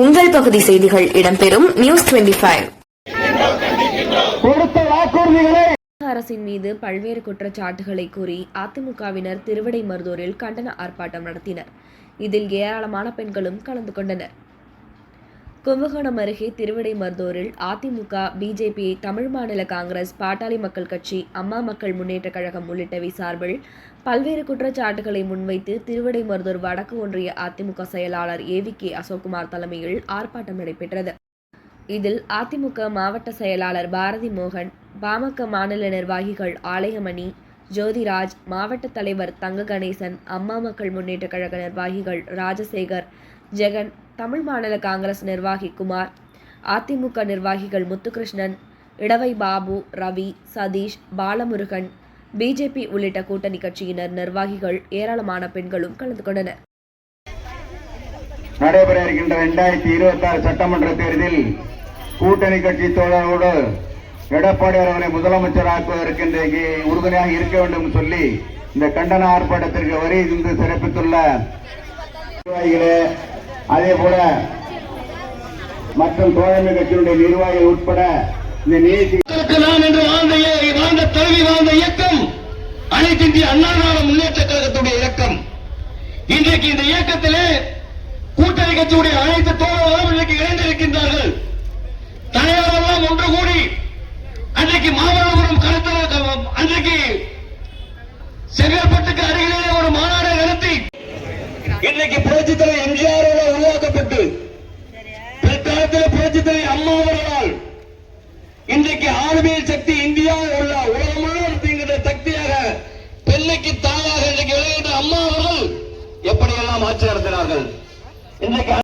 உங்கள் பகுதி செய்திகள் இடம்பெறும் நியூஸ் 25 கொடுத்த வாக்குறுதிகளை அரசின் மீது பல்வேறு குற்றச்சாட்டுகளை கூறி அதிமுகவினர் திருவிடைமருதூரில் கண்டன ஆர்ப்பாட்டம் நடத்தினர். இதில் ஏராளமான பெண்களும் கலந்து கொண்டனர். கும்பகோணம் அருகே திருவிடைமருதூரில் அதிமுக பிஜேபி தமிழ் மாநில காங்கிரஸ் பாட்டாளி மக்கள் கட்சி அம்மா மக்கள் முன்னேற்றக் கழகம் உள்ளிட்டவை சார்பில் பல்வேறு குற்றச்சாட்டுகளை முன்வைத்து திருவிடைமருதூர் வடக்கு ஒன்றிய அதிமுக செயலாளர் ஏவி கே அசோக்குமார் தலைமையில் ஆர்ப்பாட்டம் நடைபெற்றது. இதில் அதிமுக மாவட்ட செயலாளர் பாரதி மோகன் பாமக மாநில நிர்வாகிகள் ஆலயமணி ஜோதிராஜ் மாவட்ட தலைவர் தங்க கணேசன் அம்மா மக்கள் முன்னேற்ற கழக நிர்வாகிகள் ராஜசேகர் ஜெகன் தமிழ் மாநில காங்கிரஸ் நிர்வாகி குமார் அதிமுக நிர்வாகிகள் முத்துகிருஷ்ணன் இடவை பாபு ரவி சதீஷ் பாலமுருகன் பிஜேபி உள்ளிட்ட கூட்டணி கட்சியினர் நிர்வாகிகள் ஏராளமான பெண்களும் கலந்து கொண்டனர். நடைபெற இருக்கின்ற இரண்டாயிரத்தி இருபத்தி ஆறு சட்டமன்ற தேர்தலில் கூட்டணி கட்சி தோழரோடு எடப்பாடி அவர்களை முதலமைச்சராக்குவதற்கு இன்றைக்கு உறுதுணையாக இருக்க வேண்டும் சொல்லி இந்த கண்டன ஆர்ப்பாட்டத்திற்கு வரி இருந்து சிறப்பித்துள்ள நிர்வாகிகளே அதே போல மற்றும் தோழமை கட்சியினுடைய நிர்வாகிகள் உட்பட இந்த நீதி நான் என்று வாழ்ந்த வாழ்ந்த தலைவி வாழ்ந்த இயக்கம் அனைத்து இந்திய அண்ணா திராவிட முன்னேற்ற கழகத்துடைய இயக்கம். இன்றைக்கு இந்த இயக்கத்திலே கூட்டணி கட்சியுடைய அனைத்து தோழர்களும் இன்றைக்கு இணைந்திருக்கின்றார்கள். தலைவரெல்லாம் ஒன்று கூடி அன்றைக்கு மாமல்லபுரம் கருத்து அன்றைக்கு செங்கல்பட்டுக்கு அருகிலே ஒரு மாநாடை நடத்தி இன்றைக்கு புரட்சி தலைவர் எம்ஜிஆர் பிற்காலத்தில் அம்மா இன்றைக்கு ஆளுமையில் சக்தி இந்தியா உள்ள உலகம் முழுவதும் சக்தியாக பெண்ணுக்கு தாயாக இன்றைக்கு விளையாட்ட அம்மா அவர்கள் எப்படியெல்லாம் ஆட்சி நடத்தினார்கள்? இன்றைக்கு